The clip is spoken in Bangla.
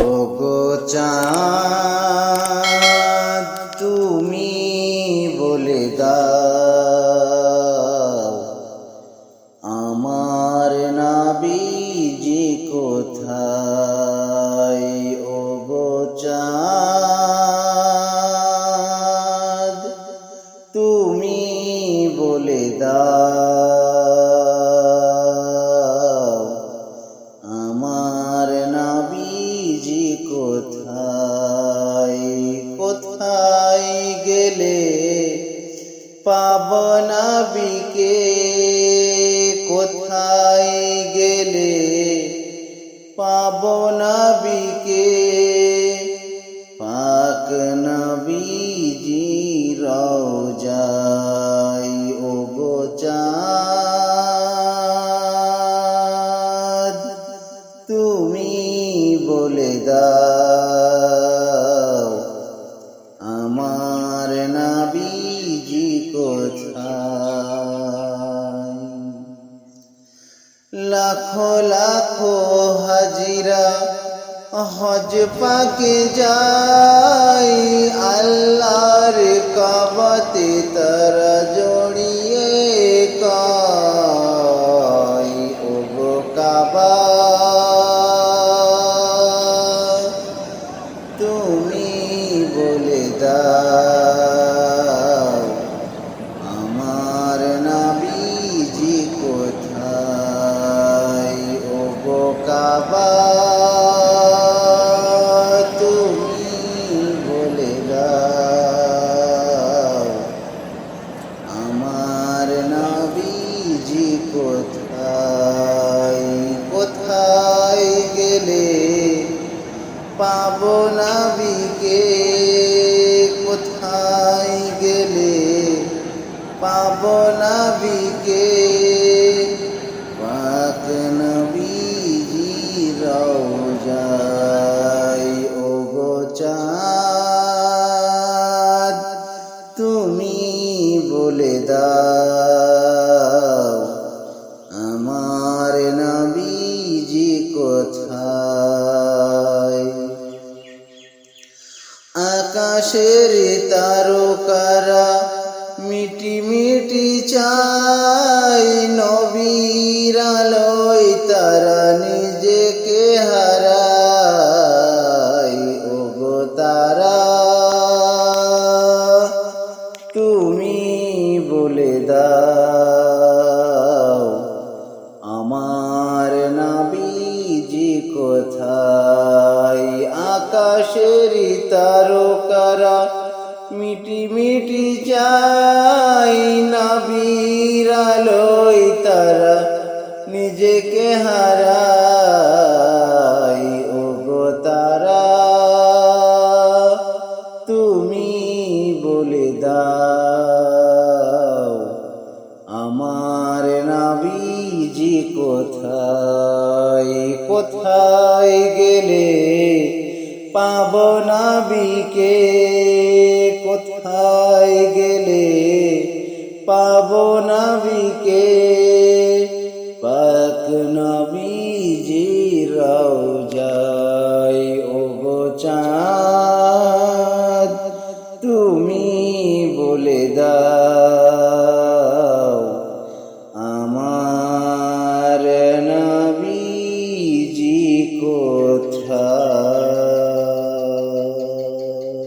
ও গো চাঁদ, তুমি বলে দাও, আমার নাবিজি কোথায়? ও গো চাঁদ, তুমি বলে দাও কোথায়? কোথায় গেলে পাব নাবিকে? কোথায় গেলে পাব বিকে দাও। আমার নাবিজি কোথায়? লাখো লাখো হাজিরা হজ পাকে যাই আল্লাহর কাবাতে তারা তুমি বলে দাও, আমার নাবিজি কোথায়? ও গো কাবা, তুমি বলে দাও, আমার নাবিজি কোথায়? কোথায় পাবো নাবিকে কোথায় গেলে পাবো নাবিকে? পাক নবীজি যায় ও গো আকাশের তারকারা মিটি মিটি চাই নবীর তারকারা মিটি মিটি চাই নাবির আলোয় তারা, নিজেকে হারাই ও গো তারা। তুমি বলে দাও, আমার নাবিজি পাব না বিকে কোথায় গেলে পাব না বিকে পাক নবীজি রাও